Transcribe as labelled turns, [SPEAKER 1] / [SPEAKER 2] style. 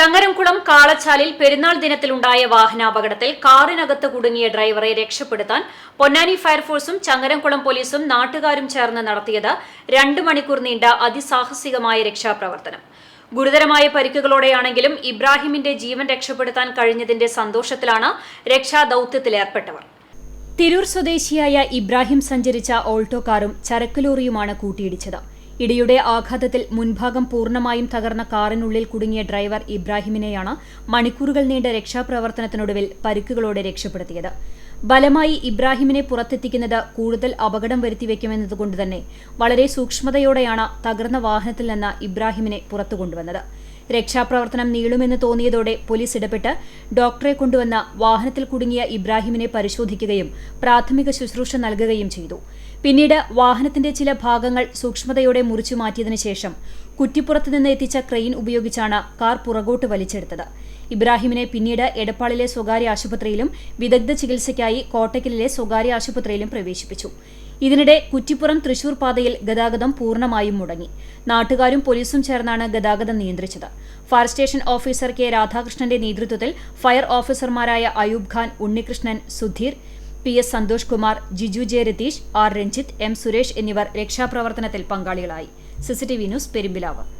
[SPEAKER 1] ചങ്ങരംകുളം കാളച്ചാലിൽ പെരുന്നാൾ ദിനത്തിലുണ്ടായ വാഹനാപകടത്തിൽ കാറിനകത്ത് കുടുങ്ങിയ ഡ്രൈവറെ രക്ഷപ്പെടുത്താൻ പൊന്നാനി ഫയർഫോഴ്സും ചങ്ങരംകുളം പോലീസും നാട്ടുകാരും ചേർന്ന് നടത്തിയത് രണ്ട് മണിക്കൂർ നീണ്ട അതിസാഹസികമായ രക്ഷാപ്രവർത്തനം. ഗുരുതരമായ പരിക്കുകളോടെയാണെങ്കിലും ഇബ്രാഹിമിന്റെ ജീവൻ രക്ഷപ്പെടുത്താൻ കഴിഞ്ഞതിന്റെ സന്തോഷത്തിലാണ് രക്ഷാദൌത്യത്തിലേർപ്പെട്ടവർ. തിരൂർ സ്വദേശിയായ ഇബ്രാഹിം സഞ്ചരിച്ച ഓൾട്ടോ കാറും ചരക്ക് ലോറിയുമാണ് കൂട്ടിയിടിച്ചത്. ഇടിയുടെ ആഘാതത്തിൽ മുൻഭാഗം പൂർണമായും തകർന്ന കാറിനുള്ളിൽ കുടുങ്ങിയ ഡ്രൈവർ ഇബ്രാഹിമിനെയാണ് മണിക്കൂറുകൾ നീണ്ട രക്ഷാപ്രവർത്തനത്തിനൊടുവിൽ പരിക്കുകളോടെ രക്ഷപ്പെടുത്തിയത്. ബലമായി ഇബ്രാഹിമിനെ പുറത്തെത്തിക്കുന്നത് കൂടുതൽ അപകടം വരുത്തിവെക്കുമെന്നതുകൊണ്ട് തന്നെ വളരെ സൂക്ഷ്മതയോടെയാണ് തകർന്ന വാഹനത്തിൽ നിന്ന് ഇബ്രാഹിമിനെ പുറത്തു കൊണ്ടുവന്നത്. രക്ഷാപ്രവർത്തനം നീളുമെന്ന് തോന്നിയതോടെ പോലീസ് ഇടപെട്ട് ഡോക്ടറെ കൊണ്ടുവന്ന വാഹനത്തിൽ കുടുങ്ങിയ ഇബ്രാഹിമിനെ പരിശോധിക്കുകയും പ്രാഥമിക ശുശ്രൂഷ നൽകുകയും ചെയ്തു. പിന്നീട് വാഹനത്തിന്റെ ചില ഭാഗങ്ങൾ സൂക്ഷ്മതയോടെ മുറിച്ചു മാറ്റിയതിനു ശേഷം കുറ്റിപ്പുറത്ത് നിന്ന് എത്തിച്ച ക്രെയിൻ ഉപയോഗിച്ചാണ് കാർ പുറകോട്ട് വലിച്ചെടുത്തത്. ഇബ്രാഹിമിനെ പിന്നീട് എടപ്പാളിലെ സ്വകാര്യ ആശുപത്രിയിലും വിദഗ്ധ ചികിത്സയ്ക്കായി കോട്ടക്കലിലെ സ്വകാര്യ ആശുപത്രിയിലും പ്രവേശിപ്പിച്ചു. ഇതിനിടെ കുറ്റിപ്പുറം തൃശൂർ പാതയിൽ ഗതാഗതം പൂർണമായും മുടങ്ങി. നാട്ടുകാരും പോലീസും ചേർന്നാണ് ഗതാഗതം നിയന്ത്രിച്ചത്. ഫയർ സ്റ്റേഷൻ ഓഫീസർ കെ രാധാകൃഷ്ണന്റെ നേതൃത്വത്തിൽ ഫയർ ഓഫീസർമാരായ Ayub Khan Unnikrishnan Sudheer P S Santhosh Kumar Jiju J Ratheesh R Ranjith M Suresh എന്നിവർ രക്ഷാപ്രവർത്തനത്തിൽ പങ്കാളികളായി. CCTV news Perumpilavu.